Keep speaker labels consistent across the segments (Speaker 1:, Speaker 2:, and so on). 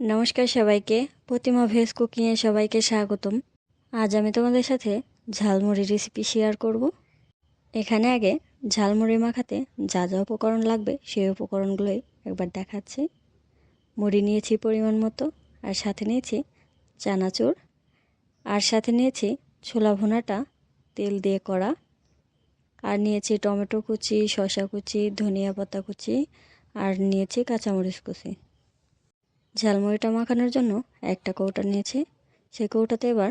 Speaker 1: নমস্কার সবাইকে। প্রতিমা ভেজ কুকিংয়ে সবাইকে স্বাগতম। আজ আমি তোমাদের সাথে ঝালমুড়ি রেসিপি শেয়ার করব। এখানে আগে ঝালমুড়ি মাখাতে যা যা উপকরণ লাগবে সেই উপকরণগুলোই একবার দেখাচ্ছি। মুড়ি নিয়েছি পরিমাণ মতো, আর সাথে নিয়েছি চানাচুর, আর সাথে নিয়েছি ছোলা ভুনাটা, তেল দিয়ে করা, আর নিয়েছি টমেটো কুচি শশা কুচি, ধনিয়া পাতা কুচি, আর নিয়েছি কাঁচামরিচ কুচি। ঝালমুড়িটা মাখানোর জন্য একটা কৌটা নিয়েছি। সেই কৌটাতে এবার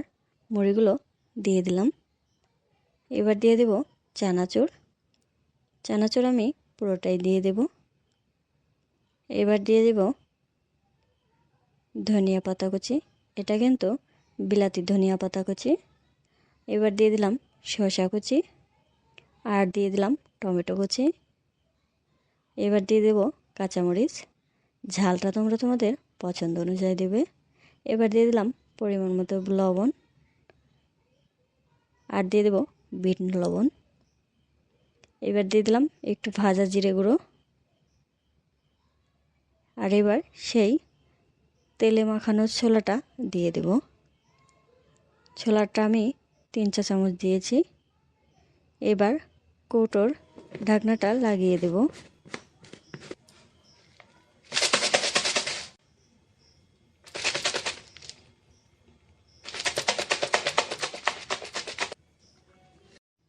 Speaker 1: মুড়িগুলো দিয়ে দিলাম। এবার দিয়ে দেব চানাচুর। চানাচুর আমি পুরোটাই দিয়ে দেব। এবার দিয়ে দেব ধনিয়া পাতা কুচি। এটা কিন্তু বিলাতি ধনিয়া পাতা কুচি। এবার দিয়ে দিলাম শসা কুচি। আর দিয়ে দিলাম টমেটো কুচি। এবার দিয়ে দেব কাঁচামরিচ। ঝালটা তোমরা তোমাদের পছন্দ অনুযায়ী দেবে। এবার দিয়ে দিলাম পরিমাণ মতো লবণ। আর দিয়ে দেব বিট লবণ। এবার দিয়ে দিলাম একটু ভাজা জিরে গুঁড়ো। আর এবার সেই তেলে মাখানো ছোলাটা দিয়ে দেব। ছোলাটা আমি তিন চা চামচ দিয়েছি। এবার কৌটোর ঢাকনাটা লাগিয়ে দেব।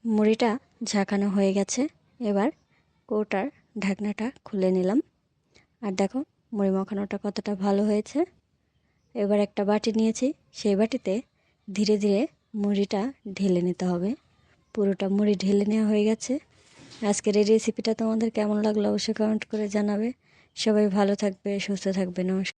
Speaker 1: মুড়িটা ঝাঁকানো হয়ে গেছে। এবার কৌটার ঢাকনাটা খুলে নিলাম। আর দেখো, মুড়ি মাখানোটা কতটা ভালো হয়েছে। এবার একটা বাটি নিয়েছি। সেই বাটিতে ধীরে ধীরে মুড়িটা ঢেলে নিতে হবে। পুরোটা মুড়ি ঢেলে নেওয়া হয়ে গেছে। আজকের এই রেসিপিটা তোমাদের কেমন লাগল অবশ্যই কমেন্ট করে জানাবে। সবাই ভালো থাকবে, সুস্থ থাকবে, নমস্কার।